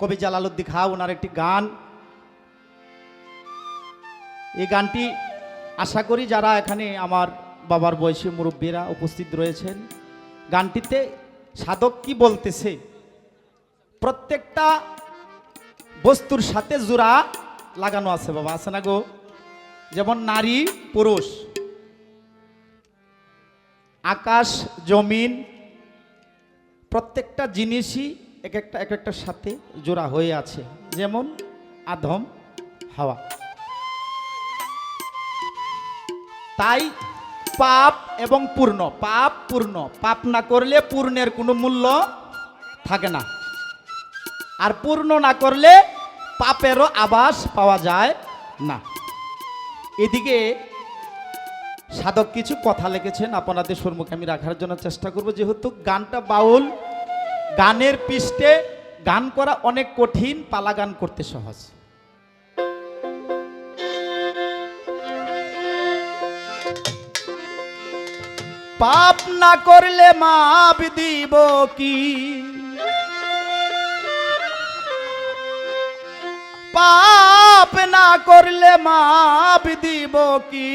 কবি জালালউদ্দিন খা ওনার একটি গান। এই গানটি আশা করি যারা এখানে আমার বাবার বয়সী মুরব্বীরা উপস্থিত রয়েছেন, গানটিতে সাধক কি বলতেছে? প্রত্যেকটা বস্তুর সাথে জোড়া লাগানো আছে বাবা, আছে না গো? যেমন নারী, পুরুষ। আকাশ, জমিন, প্রত্যেকটা জিনিসই এক একটা, এক একটার সাথে জোড়া হয়ে আছে। যেমন আধম হাওয়া। তাই পাপ এবং পূর্ণ, পাপ পূর্ণ। পাপ না করলে পূর্ণের কোনো মূল্য থাকে না। আর পূর্ণ না করলে পাপেরও আবাস পাওয়া যায় না। এদিকে সাধক কিছু কথা লিখেছেন, আপনাদের সম্মুখে আমি রাখার জন্য চেষ্টা করব। যেহেতু গানটা বাউল গানের পৃষ্ঠে গান করা অনেক কঠিন, পালা গান করতে সহজ। পাপ না করলে মাপ দিব কি? পাপ না করলে মাপ দিব কি?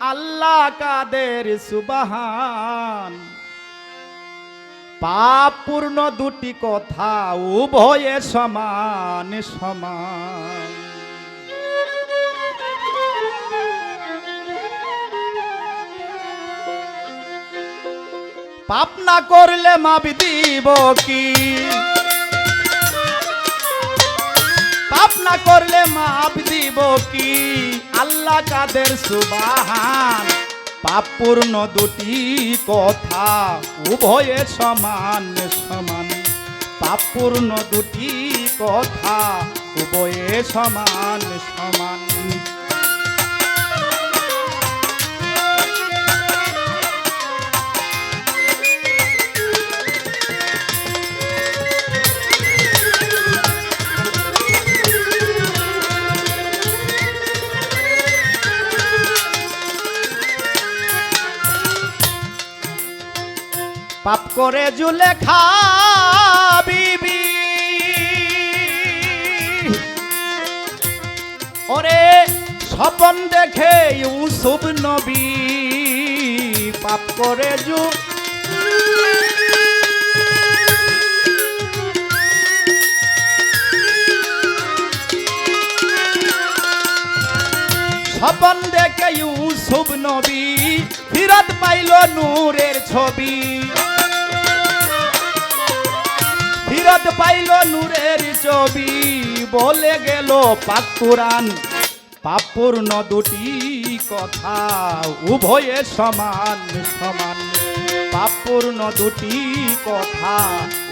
আল্লাহ কাদের সুবাহান। পাপ পূর্ণ দুটি কথা উভয়ে সমান সমান। পাপ না করলে মাপ দিব কি? পাপ না করলে মাপ দিব কি? আল্লাহ কাদের সুবাহান। পাপ পূর্ণ দুটি কথা উভয়ে সমান সমান। পাপপূর্ণ দুটি কথা উভয়ে সমান সমান। করে জুলে খাবিবি ওরে স্বপন দেখে ইউসুফ নবী পাপ করে জু। স্বপন দেখে ইউসুফ নবী ফিরত পাইল নূরের ছবি। ফিরত পাইল নূরের ছবি, বলে গেল পাকুরান পাপূর্ণ দুটি কথা উভয়ে সমান সমান। পাপূর্ণ দুটি কথা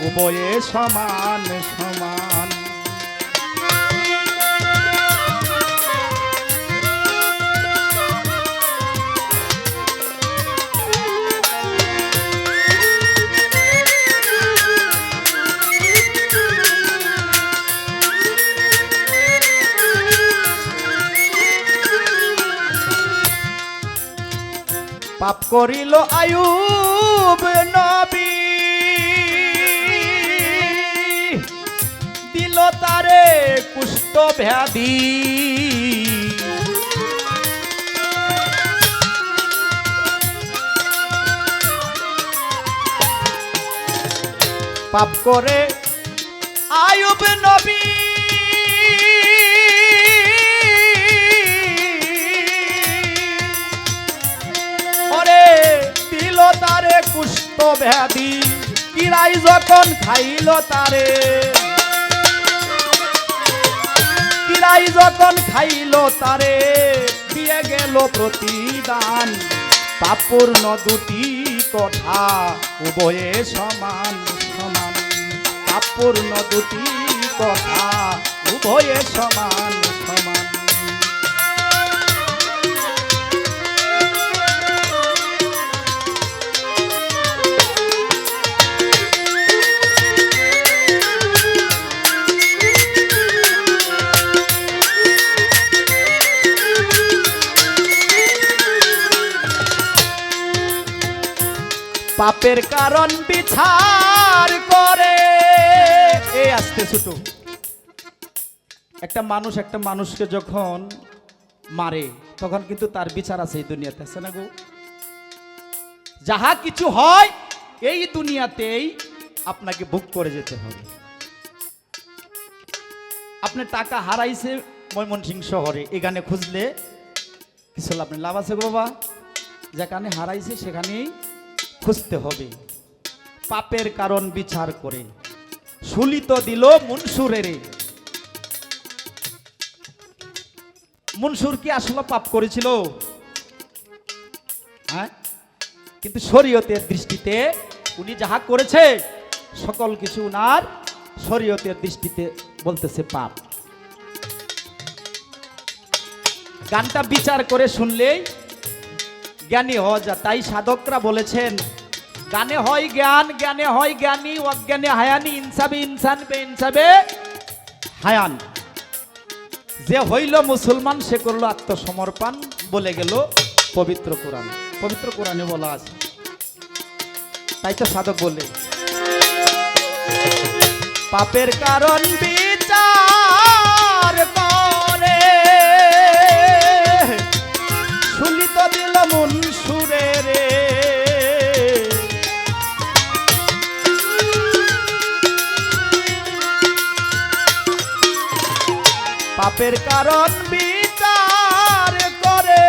উভয়ে সমান সমান। করিল আয়ুব নবী। দিল তারে কুষ্ঠ ব্যাধি। পাপ করে আয়ুব নবী। কুষ্ঠ ব্যাধি কিরাই যখন খাইল তারে। কিরাই যখন খাইল তারে, দিয়ে গেল প্রতিদান। পাপূর্ণ দুটি কথা, উভয়ে সমান সমান। পাপূর্ণ দুটি কথা, উভয়ে সমান সমান। পাপের কারণ বিচার করে। এ আসতে ছোট। একটা মানুষ একটা মানুষকে যখন মারে, তখন কিন্তু তার বিচার আছে এই দুনিয়াতে, আছে না গো? যাহা কিছু হয়, এই দুনিয়াতেই আপনাকে বুক করে যেতে হবে। আপনি টাকা হারাইছে ময়মনসিং শহরে, এখানে খুঁজলে কিছু নেই। লাভ আছে গো বাবা। যেখানে হারাইছে, সেখানেই খুঁজতে হবে। পাপের কারণ বিচার করে। সুলিত দিল মুনসুরেরে মুনসুর কি আসলে পাপ করেছিল? হ্যাঁ? কিন্তু শরীয়তের দৃষ্টিতে উনি যাহা করেছে, সকল কিছু উনার শরীয়তের দৃষ্টিতে বলতেছে পাপ। গানটা বিচার করে শুনলেই জ্ঞানী হওয়া যায় তাই সাধকরা বলেছেন, গানে হয় জ্ঞান, জ্ঞানে হয় জ্ঞানী, অজ্ঞানে হায়ানি, ইনসাবে ইনসান, বে ইনসাবে হায়ান। যে হইল মুসলমান, সে করল আত্মসমর্পণ বলে গেল পবিত্র কোরআন। পবিত্র কোরআনে বলা আছে। তাই তো সাধক বলে পাপের কারণ পাপের কারণ বিচার করে।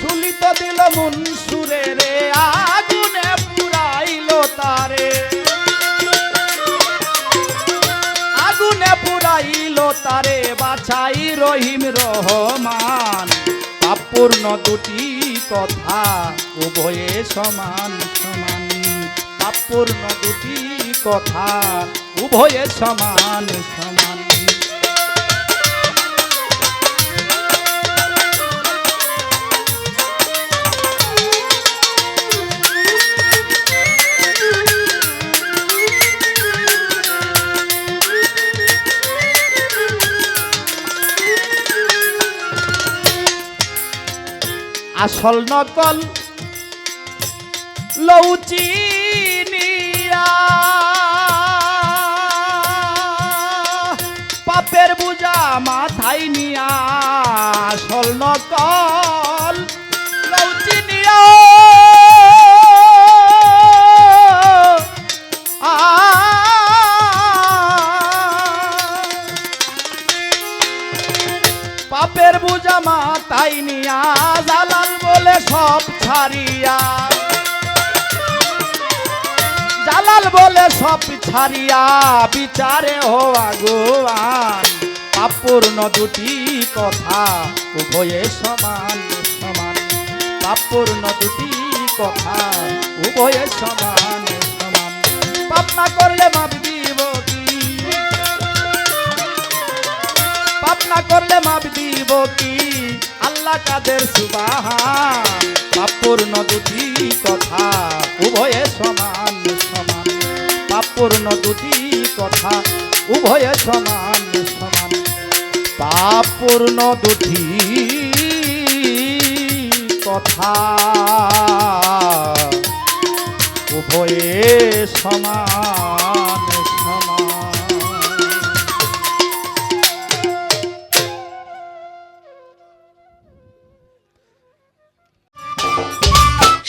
শুলিত দিল মন সুরে রে, আগুনে পুরাইল তারে। আগুনে পুরাইল তারে, বাছাই রহিম রহমান। পাপূর্ণ দুটি কথা, উভয়ে সমান সমান। পাপূর্ণ দুটি কথা উভয়ে সমান সমান। আসল নকল লৌচিনিয়া পাপের বুঝা মাথায় নিয়া, জালাল বলে সব ছাড়িয়া। জালাল বলে সব ছাড়িয়া, বিচারে হওয়া গোয়ান পাপূর্ণ দুটি কথা, উভয়ে সমান সমান। পাপূর্ণ দুটি কথা, উভয়ে সমান সমান। পাপ না করলে মাপ পাপ না করলে মাপ দিব কি? আল্লাহ কাদের সুবাহান। পাপূর্ণ দুটি কথা উভয়ে সমান সমান। পাপূর্ণ দুটি কথা উভয়ে সমান সমান। পাপূর্ণ দুটি কথা উভয়ে সমান।